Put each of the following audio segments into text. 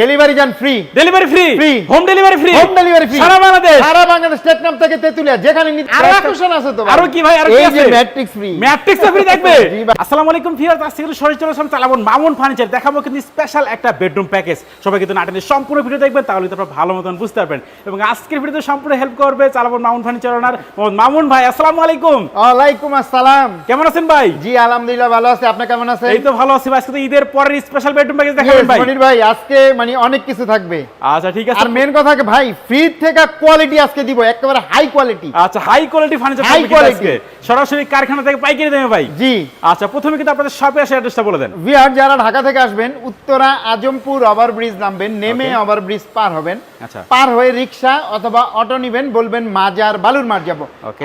Delivery যান free delivery free Free. Home delivery free home delivery free সারা বাংলাদেশ। সারা বাংলাদেশ টেকনাম থেকে তেতুলিয়া যেখানে আরও আকর্ষণ আছে তো। আরও কি ভাই, আরও কি আছে? ম্যাট্রিক্স ফ্রি ম্যাট্রিক্স ফ্রি ভাই। আসসালামু আলাইকুম ভিউয়ার্স আজকে কিন্তু সরাসরি চলে আসলাম চালাবন মামুন ফার্নিচার দেখাবো কিন্তু স্পেশাল একটা বেডরুম প্যাকেজ সবাই কিন্তু নাটনের সম্পূর্ণ ভিডিও দেখবেন তাহলে তো আপনারা ভালো মতন বুঝতে পারবেন। এবং আজকের ভিডিওতে সম্পূর্ণ হেল্প করবে চালাবন মামুন ফার্নিচার ওনার মামুন ভাই। আসসালামু আলাইকুম। ওয়ালাইকুম আসসালাম। কেমন আছেন ভাই? জি আলহামদুলিল্লাহ ভালো আছে। আপনি কেমন আছেন? এই তো ভালো আছি আজকে তো ঈদের পরের স্পেশাল বেডরুম প্যাকেজ দেখাবেন ভাই। মনির ভাই আজকে মানে অনেক কিছু থাকবে। আচ্ছা ঠিক আছে। আর মেন কথা কি ভাই ফ্রি থেকে কোয়ালিটি আজকে দিব একেবারে হাই কোয়ালিটি আচ্ছা হাই কোয়ালিটি ফার্নিচার quality। আজকে। সরাসরি কারখানা থেকে পাইকারি দেবে ভাই। জি। আচ্ছা প্রথমে কিন্তু আপনাদের শপে আসে অ্যাড্রেসটা বলে দেন। বিহার যারা ঢাকা থেকে আসবেন উত্তরা আজমপুর ওভার ব্রিজ নামবেন নেমে ওভার ব্রিজ পার হবেন। আচ্ছা। পার হয়ে রিক্সা অথবা অটো নিবেন বলবেন মাজার বালুর মার যাব.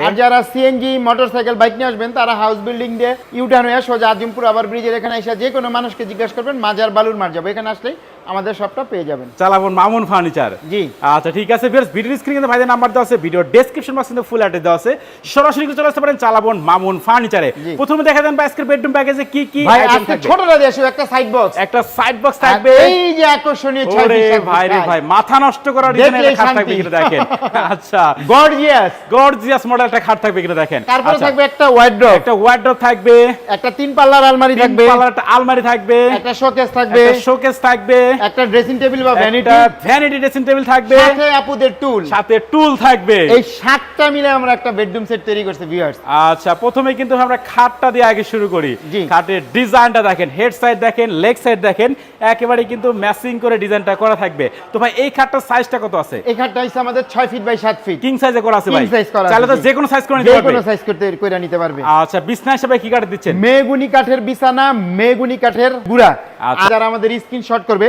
আর যারা সিএনজি মোটরসাইকেল বাইক নিয়ে আসবেন তারা হাউস বিল্ডিং দিয়ে ইউটার্ন হয়ে সোজা আজিমপুর ওভার ব্রিজের এখানে এসে যে কোনো মানুষকে জিজ্ঞাসা করবেন মাজার বালুর মার যাব। এখানে আসলেই আমাদের সবটা পেয়ে যাবেন। চালাবন মামুন ফার্নিচার জি। আচ্ছা ঠিক আছে ভিউয়ার্স ভিডিও স্ক্রিনে ভাইদের নাম্বার দেওয়া আছে ভিডিও ডেসক্রিপশন বক্সে কিন্তু ফুল অ্যাড্রেস দেওয়া আছে। সরাসরি চলে আসতে পারেন চালাবন মামুন ফার্নিচারে প্রথমে দেখা দেন ভাই আজকের বেডরুম প্যাকেজে কি কি ভাই আজকে থাকবে? ছোটটা দিয়ে একটা সাইড বক্স একটা সাইড বক্স থাকবে। এই যে আকর্ষণীয় ছয় ওরে ভাই রে ভাই। মাথা নষ্ট করার ডিজাইনের দেখলেই খাট থাকবে। কিন্তু দেখেন। আচ্ছা। গর্জিয়াস গর্জিয়াস মডেল একটা খাট থাকবে কিন্তু দেখেন। তারপরে আচ্ছা, থাকবে একটা ওয়াইড্রপ একটা ওয়ার্ড্রপ থাকবে। একটা তিন পাল্লার আলমারি থাকবে। তিন পাল্লার একটা আলমারি থাকবে। একটা শোকেস থাকবে। একটা শোকেস থাকবে। একটা ড্রেসিং টেবিল বা ভ্যানিটি ভ্যানিটি ড্রেসিং টেবিল থাকবে। সাথে আপুদের টুল সাথে টুল থাকবে। এই সাতটা মিলে আমরা একটা বেডরুম সেট তৈরি করছি ভিউয়ার্স আচ্ছা প্রথমে কিন্তু আমরা খাটটা দিয়ে আগে শুরু করি। খাটের ডিজাইনটা দেখেন হেড সাইড দেখেন লেগ সাইড দেখেন একেবারে কিন্তু ম্যাচিং করে ডিজাইনটা করা থাকবে। তো ভাই এই খাটটার সাইজটা কত আছে? এই খাটটা হচ্ছে আমাদের ছয় ফিট বাই সাত ফিট কিং সাইজে করা আছে ভাই। King size করা আছে, চাইলে তো যে কোনো সাইজ করে নিতে পারবে। যে কোনো সাইজ করতে করে নিতে পারবে। আচ্ছা বিছনা হিসেবে কি কাঠ দিচ্ছেন? মেগুনি কাঠের বিছানা মেগুনি কাঠের গুড়া। আচ্ছা। আর যারা আমাদের স্ক্রিনশট করবে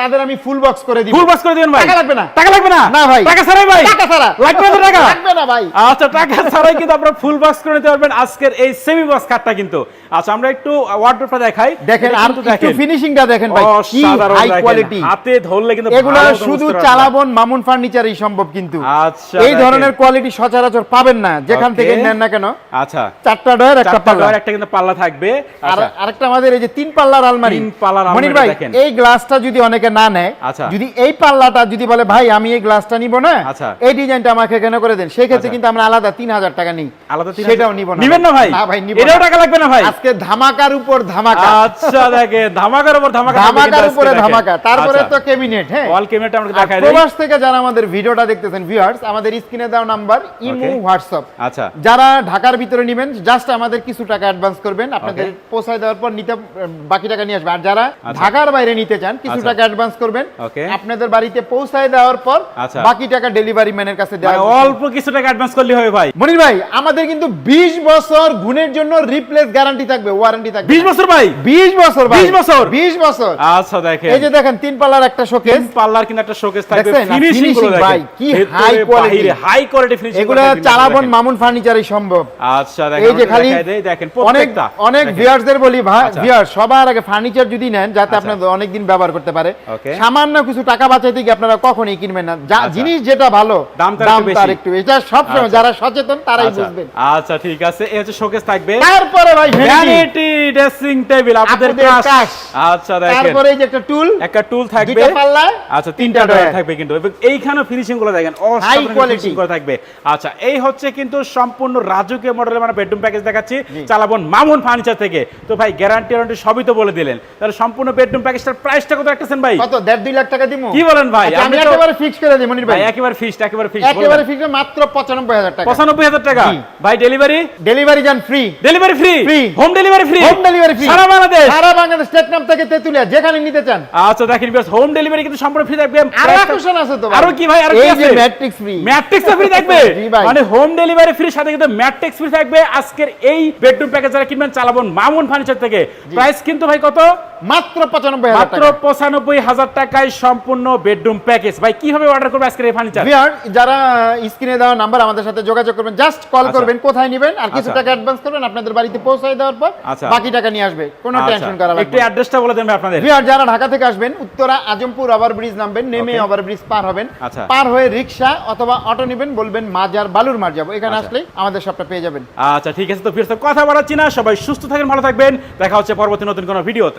তাদের আমি ফুল বক্স করে দিব। ফুল বাস করে দিবেন ভাই? টাকা লাগবে না। টাকা লাগবে না? না ভাই। টাকা ছাড়াই ভাই? টাকা ছাড়া। লাগবে না টাকা? লাগবে না ভাই। আচ্ছা টাকা ছাড়াই কিন্তু আপনারা ফুল বক্স করে নিতে পারবেন আজকের এই সেমি বক্স খাটটা কিন্তু। আচ্ছা আমরা একটু ওয়ার্ডরোবটা দেখাই। দেখেন আর কিন্তু একটু ফিনিশিংটা দেখেন ভাই কি হাই কোয়ালিটি হাতে ধরলে কিন্তু এগুলো শুধু চালাবন মামুন ফার্নিচারই সম্ভব কিন্তু। আচ্ছা এই ধরনের কোয়ালিটি সচরাচর পাবেন না। যেখান থেকে নেন না কেন। আচ্ছা। চারটা ডয়ের একটা পাল্লা। একটা কিন্তু পাল্লা থাকবে। আর আচ্ছা। আরেকটা আমাদের এই যে তিন পাল্লার আলমারি। তিন পাল্লার আলমারি ভাই দেখেন। এই গ্লাসটা যদি অনেকে না নেয় আচ্ছা। যদি এই পাল্লাটা যদি বলে ভাই আমি এই গ্লাসটা নিব না আচ্ছা। এই ডিজাইনটা আমাকে এখানে করে দেন? সেই ক্ষেত্রে আচ্ছা। কিন্তু আমরা আলাদা তিন হাজার টাকা নিই। আলাদা সেটাও নিব না। নিবেন না ভাই? না ভাই নিব এটাও টাকা লাগবে না ভাই? আজকে ধামাকার উপর ধামাকা। আচ্ছা দেখেন ধামাকার উপর ধামাকা ধামাকার উপরে ধামাকা। তারপরে। তো ক্যাবিনেট হ্যাঁ? ওয়াল ক্যাবিনেট আমরা দেখাই প্রবাস থেকে যারা আমাদের ভিডিওটা দেখতেছেন ভিউয়ার্স আমাদের স্ক্রিনে দেওয়া নাম্বার ইমো হোয়াটসঅ্যাপ। আচ্ছা। যারা ঢাকার ভিতরে নেবেন জাস্ট আমাদের কিছু টাকা অ্যাডভান্স করবেন। আপনাদের পৌঁছায় দেওয়ার পর নিতে বাকি টাকা নিয়ে আসবে। আর যারা। ঢাকার বাইরে নিতে চান কিছু। টাকা অ্যাডভান্স করবেন। আপনাদের বাড়িতে পৌঁছায় দেওয়ার পর আচ্ছা। বাকি টাকা ডেলিভারি ম্যানের কাছে দেওয়া অল্প কিছু টাকা অ্যাডভান্স করলে হবে ভাই। মনির ভাই আমাদের কিন্তু 20 বছর গুণের জন্য রিপ্লেস গ্যারান্টি থাকবে ওয়ারেন্টি থাকবে। 20 বছর ভাই? 20 বছর ভাই। 20 বছর? 20 বছর। আচ্ছা দেখেন। এই যে দেখেন তিন পাল্লার একটা শোকেস পাল্লার কিন্তু একটা শোকেস থাকবে। ফিনিশিংগুলো দেখেন। ভাই, কি quality। বাহিরে হাই কোয়ালিটি ফিনিশিং এগুলো চালাবন মামুন ফার্নিচারই সম্ভব। আচ্ছা দেখেন এই যে খালি দেখেন অনেক প্রত্যেকটা। অনেক দেখেন। ভিউয়ারদের বলি ভাই আচ্ছা। ভিউয়ার সবার আগে ফার্নিচার যদি নেন যাতে আচ্ছা। আপনাদের অনেক দিন ব্যবহার করতে পারে. সামান্য কিছু টাকা বাঁচাইতে গিয়ে আপনারা কখনোই কিনবেন না। যা আচ্ছা। জিনিস যেটা ভালো দাম তার একটু এটা সব সময় আচ্ছা। যারা সচেতন তারাই আচ্ছা, বুঝবেন। আচ্ছা ঠিক আছে। এই হচ্ছে শোকেস থাকবে। তারপরে ভাই ভ্যানিটি ড্রেসিং টেবিল আপনাদের কাজ। আচ্ছা দেখেন। তারপরে এই যে একটা টুল একটা টুল থাকবে। দুইটা পাল্লা আচ্ছা তিনটা ডয়ার ডয়ার। থাকবে কিন্তু। এবং এইখানেও ফিনিশিংগুলো দেখেন quality। ফিনিশিং করে থাকবে। আচ্ছা এই হচ্ছে কিন্তু সম্পূর্ণ রাজকীয় মডেলের মানে বেডরুম প্যাকেজ দেখাচ্ছি। চালাবন মামুন ফার্নিচার থেকে। তো ভাই গ্যারান্টি ওয়ারেন্টি সবই তো বলে দিলেন। তাহলে সম্পূর্ণ বেডরুম প্যাকেজটার প্রাইসটা কত রাখতেছেন ভাই? কত দেড় দুই লাখ টাকা দিব কি বলেন ভাই? আচ্ছা, আমি একেবারে ফিক্স করে দিই মনির ভাই। ভাই একেবারে ফিক্সড একেবারে ফিক্সড একেবারে ফিক্স মাত্র পঁচানব্বই হাজার টাকা। পঁচানব্বই হাজার টাকা? ভাই ডেলিভারি ডেলিভারি যান free delivery free Free। Home delivery free home delivery free সারা বাংলাদেশ? সারা বাংলাদেশ টেকনাম থেকে তেতুলিয়া যেখানে নিতে চান। আচ্ছা দেখেন হোম ডেলিভারি কিন্তু সম্পূর্ণ ফ্রি থাকবে। আরও আকর্ষণ আছে তো আরও কি ভাই? আরও কি আছে? ম্যাট্রিক্স ফ্রি ম্যাট্রিক্স ফ্রি থাকবে? মানে হোম ডেলিভারি ফ্রি সাথে কিন্তু ম্যাট্রিক্স ফ্রি থাকবে। আজকের এই বেডরুম প্যাকেজ যারা কিনবেন চালাবন মামুন ফার্নিচার থেকে। প্রাইস কিন্তু ভাই কত? মাত্র পঁচানব্বই মাত্র পঁচানব্বই হাজার টাকায় সম্পূর্ণ বেডরুম প্যাকেজ ভাই কীভাবে অর্ডার করবে আজকের এই ফার্নিচার যারা স্ক্রিনে দেওয়া নাম্বার আমাদের সাথে যোগাযোগ করবেন জাস্ট কল আচ্ছা। করবেন কোথায় নেবেন আর কিছু আচ্ছা। টাকা অ্যাডভান্স করবেন আপনাদের বাড়িতে পৌঁছায় দেওয়ার পর আচ্ছা। বাকি টাকা নিয়ে আসবে। কোনো টেনশন করা লাগবে না। অ্যাড্রেসটা বলে দেন আপনাদের। যারা ঢাকা থেকে আসবেন উত্তরা আজমপুর ওভার ব্রিজ নামবেন নেমে ওভার ব্রিজ পার হবেন। পার হয়ে রিক্সা অথবা অটো নেবেন বলবেন মাজার বালুর মার যাব। এখানে। আসলেই আমাদের সবটা পেয়ে যাবেন। আচ্ছা ঠিক আছে। তো কথা বলাচ্ছি না। সবাই সুস্থ থাকেন ভালো থাকবেন। দেখা হচ্ছে পরবর্তী নতুন কোনো ভিডিওতে।